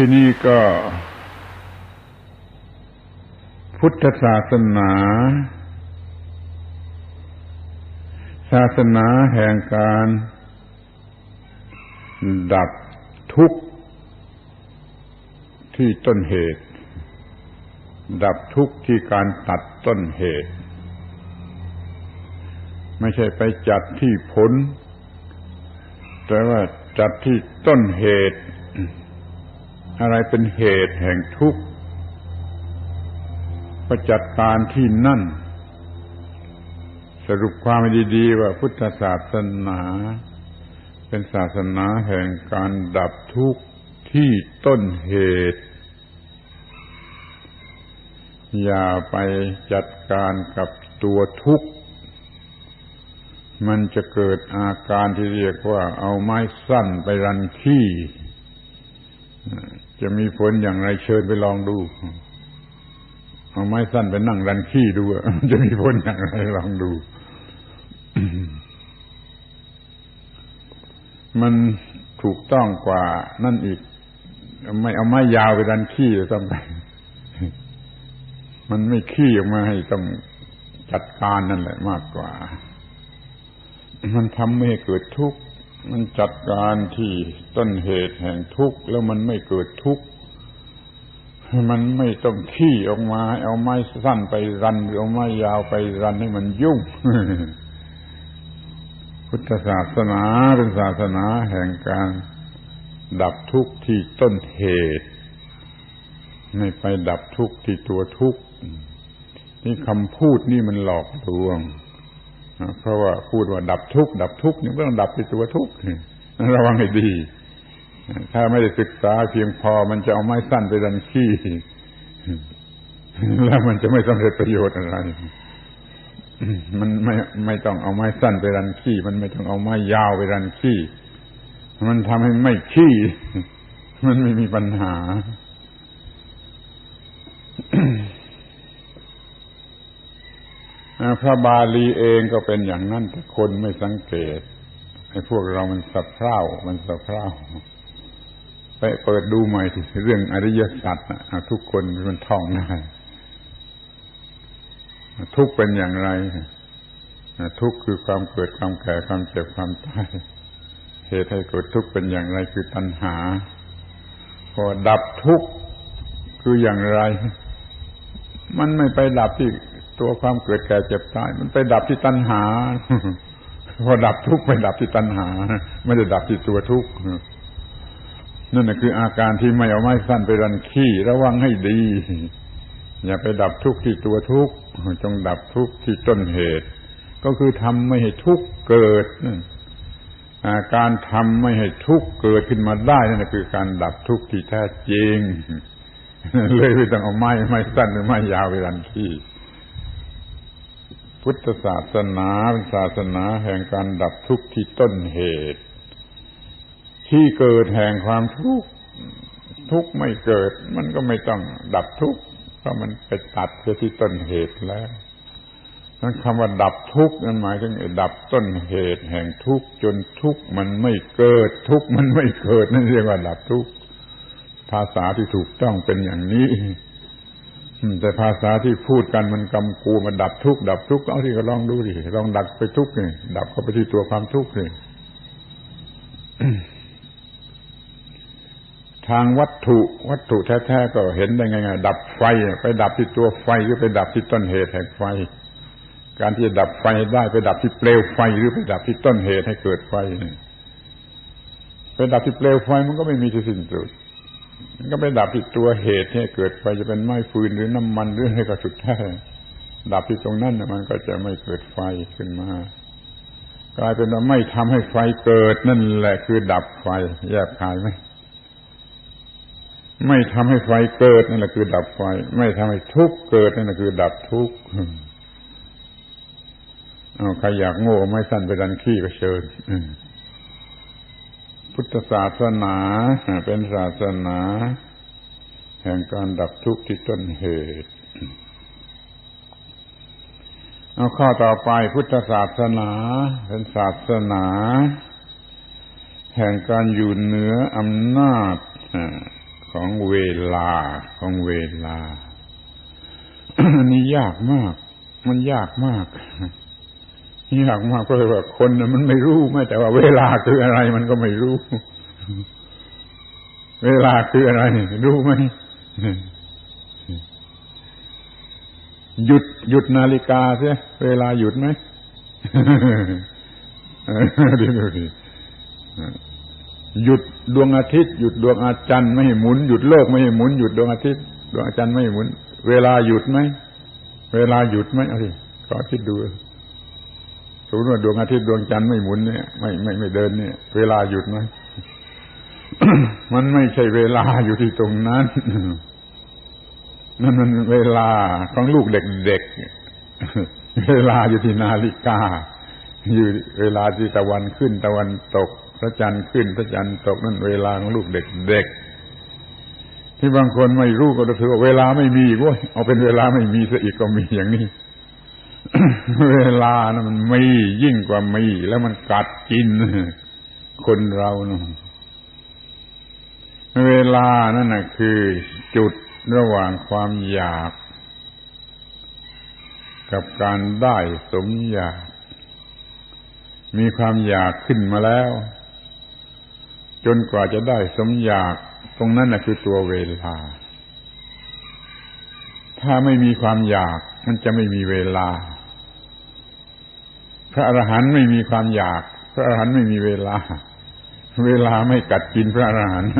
ที่นี่ก็ พุทธศาสนา ศาสนาแห่งการ ดับทุกข์ที่ต้นเหตุ ดับทุกข์ที่การตัดต้นเหตุ ไม่ใช่ไปจัดที่ผล แต่ว่าจัดที่ต้นเหตุ อะไรเป็นเหตุแห่งทุกข์ก็จัดการที่นั่น สรุปความดีๆว่าพุทธศาสนา เป็นศาสนาแห่งการดับทุกข์ที่ต้นเหตุ อย่าไปจัดการกับตัวทุกข์มันจะเกิดอาการที่เรียกว่าเอาไม้สั้นไปรันขี้ จะมีผลอย่างไรเชิญไปลองดู เอาไม้สั้นไปนั่งรันขี้ดูจะมีผลอย่างไรลองดู มันถูกต้องกว่านั่นอีก ไม่เอาไม้ยาวไปดันขี้ต้องไปมันไม่ขี้ออกมาให้ต้องจัดการนั่นแหละมากกว่า มันทำให้เกิดทุกข์ มันจัดการที่ต้นเหตุแห่งทุกข์แล้วมันไม่เกิดทุกข์มันไม่ต้องขี้ออกมา เอาไม้สั้นไปรันหรือเอาไม้ยาวไปรันให้มันยุ่ง พุทธศาสนาเป็นศาสนาแห่งการดับทุกข์ที่ต้นเหตุ ไม่ไปดับทุกข์ที่ตัวทุกข์นี่คำพูดนี่มันหลอกลวง เพราะว่าพูดว่าดับทุกข์ดับทุกข์นี่ต้องดับที่ตัวทุกข์ระวังให้ดี ถ้าไม่ได้ศึกษาเพียงพอมันจะเอาไม้สั้นไปดันขี้แล้วมันจะไม่สำเร็จประโยชน์อะไร มันไม่ไม่ต้องเอาไม้สั้นไปรันขี้ มันไม่ต้องเอาไม้ยาวไปรันขี้ มันทำให้ไม่ขี้ มันไม่มีปัญหา พระบาลีเองก็เป็นอย่างนั้นแต่คนไม่สังเกตไอ้พวกเรามันสะเพร่ามันสะเพร่าไปเปิดดูใหม่ทีเรื่องอริยสัจนะทุกคนมันท่องได้ทุกเป็นอย่างไรทุกคือความเกิดความแก่ความเจ็บความตายเหตุให้เกิดทุกข์เป็นอย่างไรคือตัณหา พอดับทุกข์คืออย่างไร มันไม่ไปดับที่ ตัวความเกิดแก่เจ็บตาย มันไปดับที่ตัณหา พอดับทุกข์ไปดับที่ตัณหา ไม่ได้ดับที่ตัวทุกข์นั่นแหะคืออาการที่ไม่เอาไม้สั้นไปรันขี้ระวังให้ดี อย่าไปดับทุกข์ที่ตัวทุกข์จงดับทุกข์ที่ต้นเหตุ ก็คือทำไม่ให้ทุกข์เกิดการทำไม่ให้ทุกข์เกิดขึ้นมาได้นั่นคือการดับทุกข์ที่แท้จริงเลยไม่ต้องเอาไม้ไม้สั้นหรือไม้ยาวไปรันขี้ พุทธศาสนาเป็นศาสนาแห่งการดับทุกข์ที่ต้นเหตุ ที่เกิดแห่งความทุกข์ทุกข์ไม่เกิด มันก็ไม่ต้องดับทุกข์เพราะมันไปตัดไปที่ต้นเหตุแล้วนั้นคำว่าดับทุกข์นั้นหมายถึงดับต้นเหตุแห่งทุกข์จนทุกข์มันไม่เกิด ทุกข์มันไม่เกิดนั่นเรียกว่าดับทุกข์ภาษาที่ถูกต้องเป็นอย่างนี้ แต่ภาษาที่พูดกันมันกำกูมาดับทุกข์ดับทุกข์เอาที่ก็ลองดูดิลองดับไปทุกข์นี่ดับเข้าไปที่ตัวความทุกข์นี่ทางวัตถุวัตถุแท้ๆก็เห็นได้ไงๆดับไฟ ไปดับที่ตัวไฟหรือไปดับที่ต้นเหตุแห่งไฟ การที่จะดับไฟได้ไปดับที่เปลวไฟหรือไปดับที่ต้นเหตุให้เกิดไฟไปดับที่เปลวไฟมันก็ไม่มีที่สิ้นสุด ก็ไปดับที่ตัวเหตุให้เกิดไฟจะเป็นไม้ฟืนหรือน้ำมันหรืออะไรก็สุดแท้ดับที่ตรงนั้นมันก็จะไม่เกิดไฟขึ้นมากลายเป็นว่าไม่ทำให้ไฟเกิดนั่นแหละคือดับไฟ แยกขายไหมไม่ทำให้ไฟเกิดนั่นแหละคือดับไฟ ไม่ทำให้ทุกข์เกิดนั่นแหละคือดับทุกข์เอาใครอยากโง่ไม่สั้นไปดันขี้ก็เชิญ พุทธศาสนาเป็นศาสนา แห่งการดับทุกข์ที่ต้นเหตุ เอาข้อต่อไปพุทธศาสนา เป็นศาสนา แห่งการอยู่เหนืออำนาจของเวลาของเวลานนี้ยากมาก มันยากมาก ยากมากเพราะว่าคนน่ะมันไม่รู้แม้แต่ว่าเวลาคืออะไรมันก็ไม่รู้ เวลาคืออะไร รู้ไหมหยุดหยุดนาฬิกาเสียเวลาหยุดไหมดูดูดิหยุดดวงอาทิตย์หยุดดวงอาจันทร์ไม่หหมุนหยุดโลกไม่หหมุนหยุดดวงอาทิตย์ดวงอาจันทร์ไม่หหมุน เวลาหยุดไหมเวลาหยุดไหมเอาสิขอคิดดู สมมติว่าดวงอาทิตย์ดวงจันทร์ไม่หมุนเนี่ยไม่ไม่ไม่เดินเนี่ย เวลาหยุดไหมมันไม่ใช่เวลาอยู่ที่ตรงนั้น นั่นมันเวลาของลูกเด็กๆเวลาอยู่ที่นาฬิกา อยู่เวลาที่ตะวันขึ้น ตะวันตก พระจันทร์ขึ้น พระจันทร์ตกนั่นเวลาของลูกเด็กๆที่บางคนไม่รู้ก็ถือว่าเวลาไม่มีเว้ยเอาเป็นเวลาไม่มีซะอีกก็มีอย่างนี้ เวลานะมันมียิ่งกว่ามีแล้วมันกัดกิน คนเรานะเวลานั่นนะคือจุดระหว่างความอยาก กับการได้สมอยาก มีความอยากขึ้นมาแล้ว จนกว่าจะได้สมอยาก ตรงนั้นนะคือตัวเวลา ถ้าไม่มีความอยากมันจะไม่มีเวลา ระอรหันต์ไม่มีความอยาก พระอรหันต์ไม่มีเวลา เวลาไม่กัดกินพระอรหันต์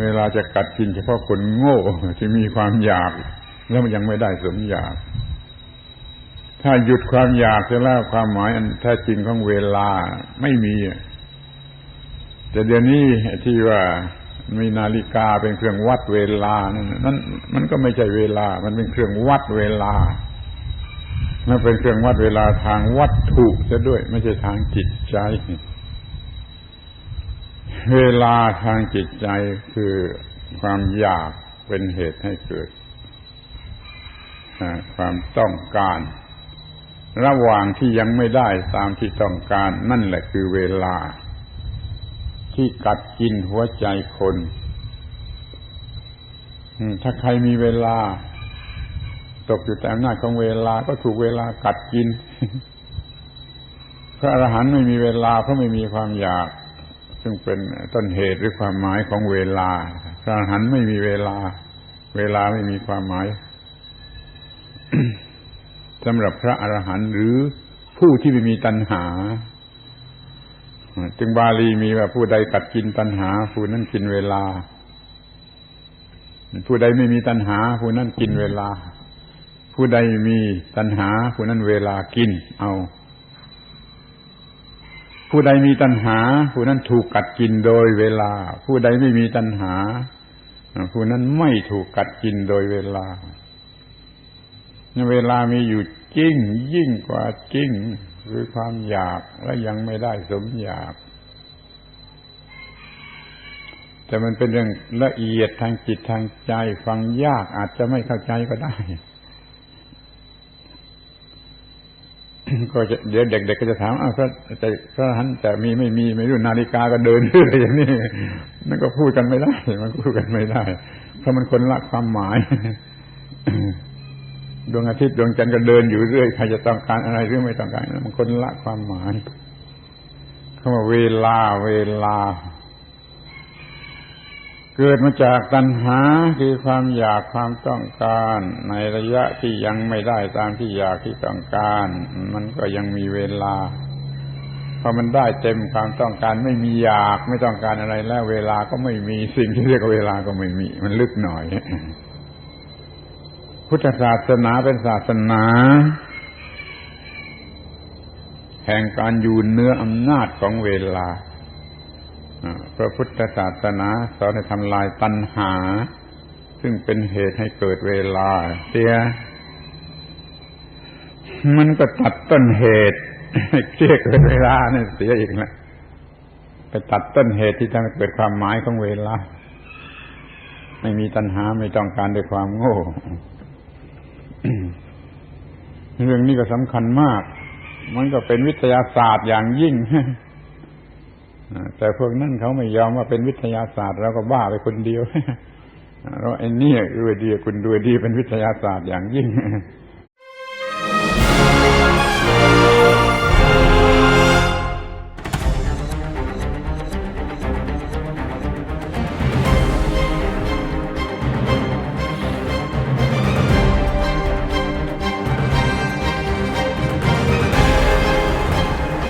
เวลาจะกัดกินเฉพาะคนโง่ที่มีความอยาก แล้วมันยังไม่ได้สมอยาก ถ้าหยุดความอยากเสร็จแล้วความหมายอันแท้จริงของเวลาไม่มีแต่เดี๋ยวนี้ที่ว่ามีนาฬิกาเป็นเครื่องวัดเวลานั่นนั่นมันก็ไม่ใช่เวลา มันเป็นเครื่องวัดเวลา มันเป็นเครื่องวัดเวลาทางวัตถุซะด้วย ไม่ใช่ทางจิตใจ เวลาทางจิตใจคือความอยากเป็นเหตุให้เกิด ความต้องการ ระหว่างที่ยังไม่ได้ตามที่ต้องการ นั่นแหละคือเวลา ที่กัดกินหัวใจคน ถ้าใครมีเวลา ตกอยู่แต่อำนาจของเวลาก็ถูกเวลากัดกิน พระอรหันต์ไม่มีเวลาเพราะไม่มีความอยาก ซึ่งเป็นต้นเหตุหรือความหมายของเวลา พระอรหันต์ไม่มีเวลา เวลาไม่มีความหมายสำหรับพระอรหันต์หรือผู้ที่ไม่มีตัณหา จึงบาลีมีว่าผู้ใดกัดกินตัณหา ผู้นั้นกินเวลา ผู้ใดไม่มีตัณหา ผู้นั้นกินเวลา ผู้ใดมีตัณหา ผู้นั้นเวลากินเอา ผู้ใดมีตัณหา ผู้นั้นถูกกัดกินโดยเวลา ผู้ใดไม่มีตัณหา ผู้นั้นไม่ถูกกัดกินโดยเวลา เวลามีอยู่จริงยิ่งกว่าจริงคือความอยากและยังไม่ได้สมอยาก แต่มันเป็นเรื่องละเอียดทางจิตทางใจฟังยากอาจจะไม่เข้าใจก็ได้ ก็จะเดี๋ยวเด็กๆก็จะถามอ้าวพระแต่พระหันจะมีไม่มีไม่รู้นาฬิกาก็เดินเรื่อยอย่างนี้นั่นก็พูดกันไม่ได้ มันพูดกันไม่ได้ เพราะมันคนละความหมายดวงอาทิตย์ดวงจันทร์ก็เดินอยู่เรื่อยใครจะต้องการอะไรหรือไม่ต้องการมันคนละความหมายคำว่าเวลาเวลา เกิดมาจากตัณหาคือความอยากความต้องการ ในระยะที่ยังไม่ได้ตามที่อยากที่ต้องการ มันก็ยังมีเวลาพอมันได้เต็มความต้องการไม่มีอยากไม่ต้องการอะไรแล้ว เวลาก็ไม่มีสิ่งที่เรียกว่าเวลาก็ไม่มี มันลึกหน่อย พุทธศาสนาเป็นศาสนา แห่งการอยู่เนื้ออำนาจของเวลา พระพุทธศาสนาสอนให้ทำลายตัณหา ซึ่งเป็นเหตุให้เกิดเวลาเสียมันก็ตัดต้นเหตุให้เกิดเวลาเนี่ยเสียอีกแล้วไปตัดต้นเหตุที่ทำให้เกิดความหมายของเวลา ไม่มีตัณหาไม่ต้องการด้วยความโง่เรื่องนี้ก็สำคัญมาก มันก็เป็นวิทยาศาสตร์อย่างยิ่ง แต่พวกนั้นเขาไม่ยอมว่าเป็นวิทยาศาสตร์เราก็บ้าไปคนเดียวเราไอ้นี่ด้วยดีคุณด้วยดีเป็นวิทยาศาสตร์อย่างยิ่ง